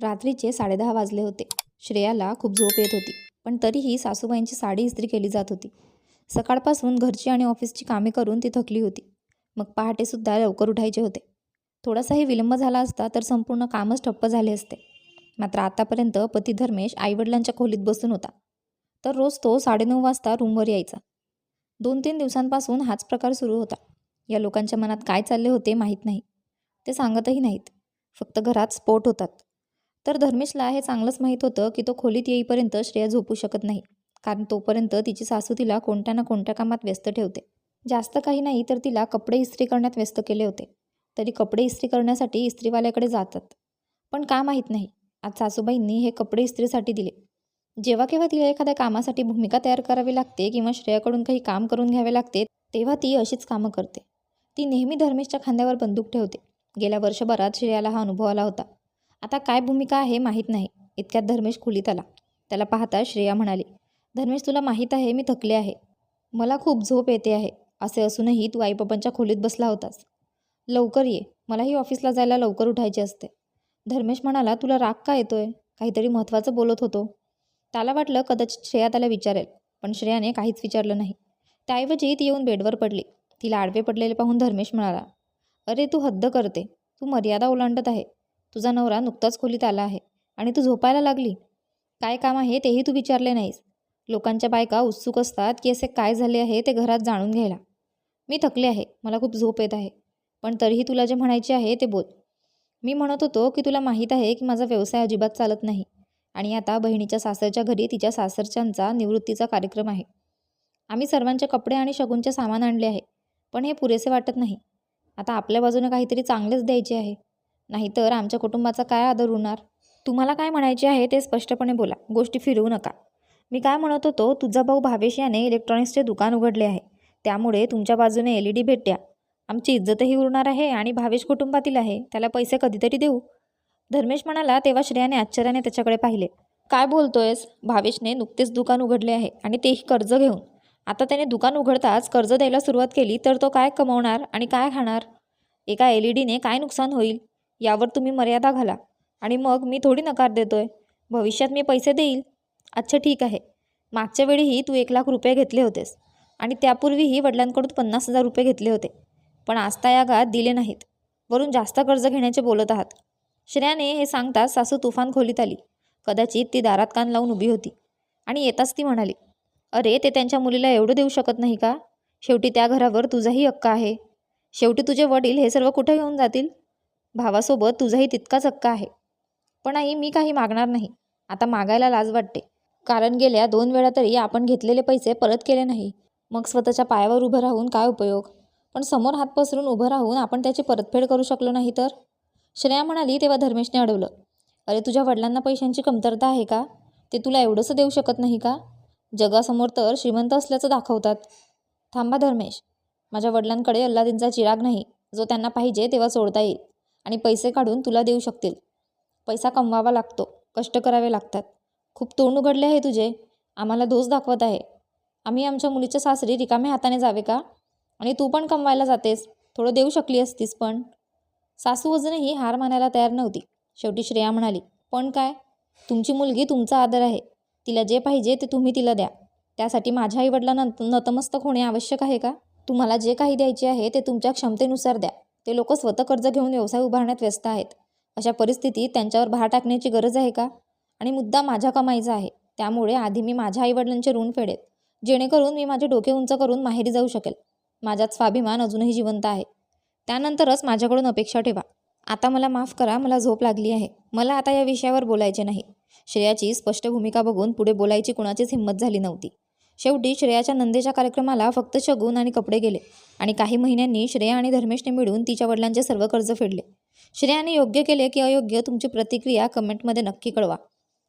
रात्रीचे साडेदहा वाजले होते. श्रेयाला खूप झोप येत होती पण तरीही सासूबाईंची साडी इस्त्री केली जात होती. सकाळपासून घरची आणि ऑफिसची कामे करून ती थकली होती. मग पहाटेसुद्धा लवकर उठायचे होते. थोडासाही विलंब झाला असता तर संपूर्ण कामच ठप्प झाले असते. मात्र आतापर्यंत पती धर्मेश आईवडिलांच्या खोलीत बसून होता. तर रोज तो साडेनऊ वाजता रूमवर यायचा. दोन तीन दिवसांपासून हाच प्रकार सुरू होता. या लोकांच्या मनात काय चालले होते माहीत नाही. ते सांगतही नाहीत. फक्त घरात स्फोट होतात. तर धर्मेशला हे चांगलंच माहीत होतं की तो खोलीत येईपर्यंत श्रेया झोपू शकत नाही. कारण तोपर्यंत तिची सासू तिला कोणत्या ना कोणत्या कामात व्यस्त ठेवते. जास्त काही नाही तर तिला कपडे इस्त्री करण्यात व्यस्त केले होते. तरी कपडे इस्त्री करण्यासाठी इस्त्रीवाल्याकडे जातात. पण का माहीत नाही. आज सासूबाईंनी हे कपडे इस्त्रीसाठी दिले. जेव्हा केव्हा तिला एखाद्या कामासाठी भूमिका तयार करावी लागते किंवा श्रेयाकडून काही काम करून घ्यावे लागते तेव्हा ती अशीच कामं करते. ती नेहमी धर्मेशच्या खांद्यावर बंदूक ठेवते. गेल्या वर्षभरात श्रेयाला हा अनुभव आला होता. आता काय भूमिका आहे माहीत नाही. इतक्यात धर्मेश खोलीत आला. त्याला पाहता श्रेया म्हणाली धर्मेश तुला माहीत आहे मी थकले आहे. मला खूप झोप येते आहे. असे असूनही तू आईबाबांच्या खोलीत बसला होतास. लवकर ये. मलाही ऑफिसला जायला लवकर उठायचे असते. धर्मेश म्हणाला तुला राग का येतोय? काहीतरी महत्त्वाचं बोलत होतो. त्याला वाटलं कदाचित श्रेया त्याला विचारेल पण श्रेयाने काहीच विचारलं नाही. त्याऐवजी ती येऊन बेडवर पडली. तिला आडवे पडलेले पाहून धर्मेश म्हणाला अरे तू हद्द करते. तू मर्यादा ओलांडत आहे. तुझा नवरा नुकताच खोलीत आला आहे आणि तू झोपायला लागली. काय काम आहे तेही तू विचारले नाहीस. लोकांच्या बायका उत्सुक असतात की असे काय झाले आहे ते घरात जाणून घ्यायला. मी थकले आहे मला खूप झोप येत आहे. पण तरीही तुला जे म्हणायचे आहे ते बोल. मी म्हणत होतो की तुला माहीत आहे की माझा व्यवसाय अजिबात चालत नाही आणि आता बहिणीच्या सासरच्या घरी तिच्या सासरच्यांचा निवृत्तीचा कार्यक्रम आहे. आम्ही सर्वांचे कपडे आणि शगुनचे सामान आणले आहे पण हे पुरेसे वाटत नाही. आता आपल्या बाजूने काहीतरी चांगलेच द्यायचे आहे. नाहीतर आमच्या कुटुंबाचा काय आदर होणार? तुम्हाला काय म्हणायचे आहे ते स्पष्टपणे बोला. गोष्टी फिरवू नका. मी काय म्हणत होतो तुझा भाऊ भावेश याने इलेक्ट्रॉनिक्सचे दुकान उघडले आहे. त्यामुळे तुमच्या बाजूने एल ई डी भेटत्या आमची इज्जतही उरणार आहे आणि भावेश कुटुंबातील आहे. त्याला पैसे कधीतरी देऊ. धर्मेश म्हणाला तेव्हा श्रेयाने आश्चर्याने त्याच्याकडे पाहिले. काय बोलतोयस? भावेशने नुकतेच दुकान उघडले आहे आणि तेही कर्ज घेऊन. आता त्याने दुकान उघडताच कर्ज द्यायला सुरुवात केली तर तो काय कमवणार आणि काय खाणार? एका एल ई डीने काय नुकसान होईल? यावर तुम्ही मर्यादा घाला आणि मग मी थोडी नकार देतोय. भविष्यात मी पैसे देईल? अच्छा ठीक आहे. मागच्या वेळीही तू एक लाख रुपये घेतले होतेस आणि त्यापूर्वीही वडिलांकडून पन्नास हजार रुपये घेतले होते. पण आस्था या गात दिले नाहीत. वरून जास्त कर्ज घेण्याचे बोलत आहात. श्रेयाने हे सांगताच सासू तुफान खोलीत आली. कदाचित ती दारात कान लावून उभी होती. आणि येताच ती म्हणाली अरे ते त्यांच्या मुलीला एवढं देऊ शकत नाही का? शेवटी त्या घरावर तुझाही हक्क आहे. शेवटी तुझे वडील हे सर्व कुठे घेऊन जातील? भावासोबत तुझाही तितकाच हक्क आहे. पण आई मी काही मागणार नाही. आता मागायला लाज वाटते. कारण गेल्या दोन वेळा तरी आपण घेतलेले पैसे परत केले नाही. मग स्वतःच्या पायावर उभं राहून काय उपयोग? पण समोर हात पसरून उभं राहून आपण त्याची परतफेड करू शकलो नाही तर? श्रेया म्हणाली तेव्हा धर्मेशने अडवलं. अरे तुझ्या वडिलांना पैशांची कमतरता आहे का? ते तुला एवढंसं देऊ शकत नाही का? जगासमोर तर श्रीमंत असल्याचं दाखवतात. थांबा धर्मेश. माझ्या वडिलांकडे अल्लादींचा चिराग नाही. जो त्यांना पाहिजे तेव्हा सोडता येईल. आणि पैसे काढून तुला देऊ शकतील. पैसा कमवावा लागतो. कष्ट करावे लागतात. खूप तोंड उघडले आहे तुझे. आम्हाला दोष दाखवत आहे. आम्ही आमच्या मुलीच्या सासरी रिकाम्या हाताने जावे का? आणि तू पण कमवायला जातेस. थोडं देऊ शकली असतीस पण. सासू अजूनही हार मानायला तयार नव्हती. शेवटी श्रेया म्हणाली पण काय? तुमची मुलगी तुमचा आदर आहे. तिला जे पाहिजे ते तुम्ही तिला द्या. त्यासाठी माझ्या आईवडिलांना नतमस्तक होणे आवश्यक आहे का? तुम्हाला जे काही द्यायचे आहे ते तुमच्या क्षमतेनुसार द्या. ते लोक स्वतः कर्ज घेऊन व्यवसाय उभारण्यात व्यस्त आहेत. अशा परिस्थितीत त्यांच्यावर भार टाकण्याची गरज आहे का? आणि मुद्दा माझ्या कमाईचा आहे. त्यामुळे आधी मी माझ्या आईवडिलांचे ऋण फेडेल. जेणेकरून मी माझे डोके उंच करून माहेरी जाऊ शकेल. माझ्यात स्वाभिमान अजूनही जिवंत आहे. त्यानंतरच माझ्याकडून अपेक्षा ठेवा. आता मला माफ करा मला झोप लागली आहे. मला आता या विषयावर बोलायचे नाही. श्रेयाची स्पष्ट भूमिका बघून पुढे बोलायची कुणाचीच हिंमत झाली नव्हती. शेवटी श्रेयाच्या नंदेच्या कार्यक्रमाला फक्त शगून आणि कपडे गेले आणि काही महिन्यांनी श्रेया आणि धर्मेशने मिळून तिच्या वडिलांचे सर्व कर्ज फेडले. श्रेयाने योग्य केले की अयोग्य तुमची प्रतिक्रिया कमेंटमध्ये नक्की कळवा.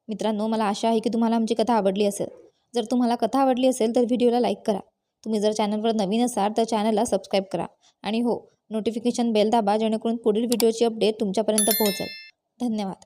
मित्रांनो मला आशा आहे की तुम्हाला आमची कथा आवडली असेल. जर तुम्हाला कथा आवडली असेल तर व्हिडिओला लाईक करा. तुम्ही जर चॅनलवर नवीन असाल तर चॅनलला सबस्क्राईब करा. आणि हो नोटिफिकेशन बेल दाबा जेणेकरून पुढील व्हिडिओची अपडेट तुमच्यापर्यंत पोहोचेल. धन्यवाद.